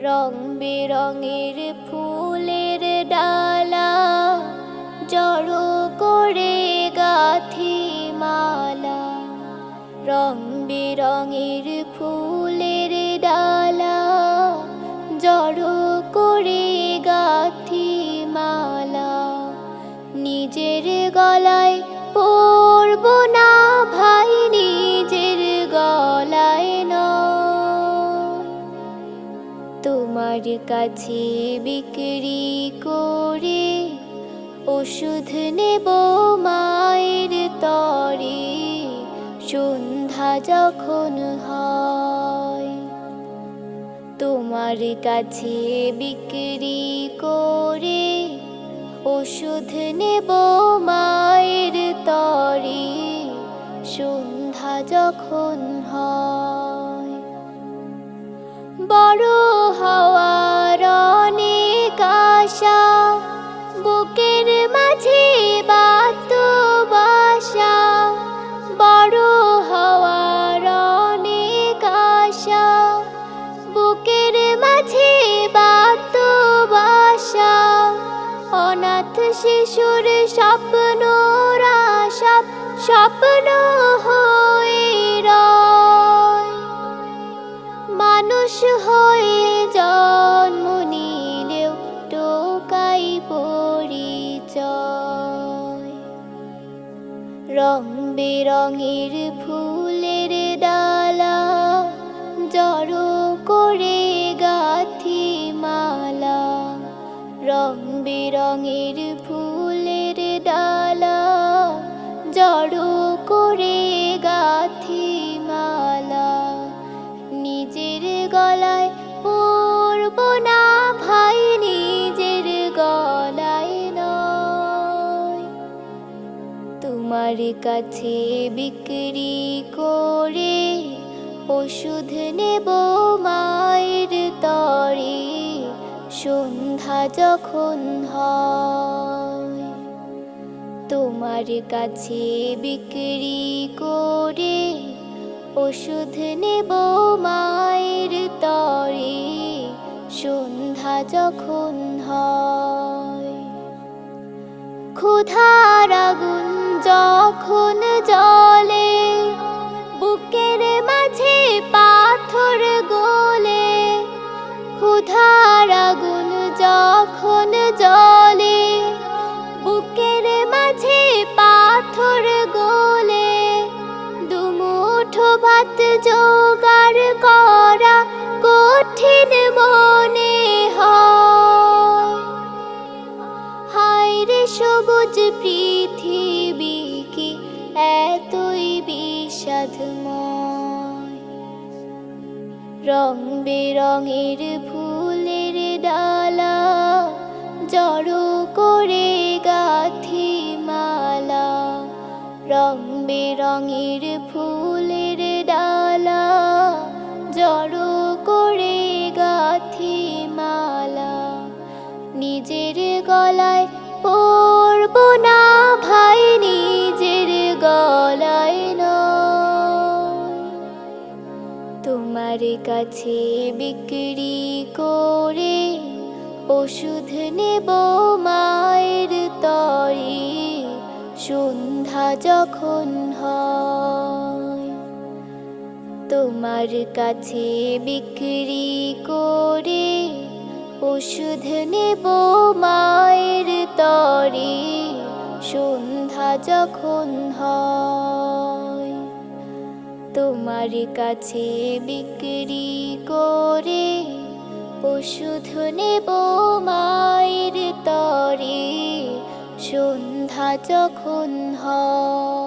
রং বেরঙের ফুলের ডালা জড়ো কাছে বিক্রি করে ওষুধ নেব মায়ের তরে। সন্ধ্যা যখন হয়, তোমার কাছে বিক্রি করে ওষুধ নেব মায়ের তরে। সন্ধ্যা যখন হয়, বড় শিশুর স্বপ্ন সব স্বপ্ন হয়ে রয়। মানুষ হয়ে জন্ম নিলেও টোকাই পরিচয়। রং বেরঙের ফুলের কাছে বিক্রি করে ওষুধ নেব মায়ের তরে। সন্ধ্যা যখন হয়, তোমার কাছে বিক্রি করে ওষুধ নেব মায়ের তরে। সন্ধ্যা যখন হয়, ক্ষুধার আগুন যখন জলে, বুকের মাঝে পাথর গোলে, ক্ষুধার আগুন যখন জলে বুকের মাঝে পাথর গোলে, দুমুঠো ভাত জোগাড় বিষাদময় রং বেরঙের ফুলের ডালা জড়ো করে গাথি মালা। রং বেরঙের ফুলের ডালা জড়ো করে গাথি মালা। নিজের গলায় তোমার কাছে বিক্রি করে ওষুধ নেব মায়ের তরে। সন্ধ্যা যখন হয়, তোমার কাছে বিক্রি করে ওষুধ নেব মায়ের তরে। সন্ধ্যা যখন হয় তোমার কাছে বিক্রি করে পশুধ নেব মায়ের তরে সন্ধ্যা যখন হয়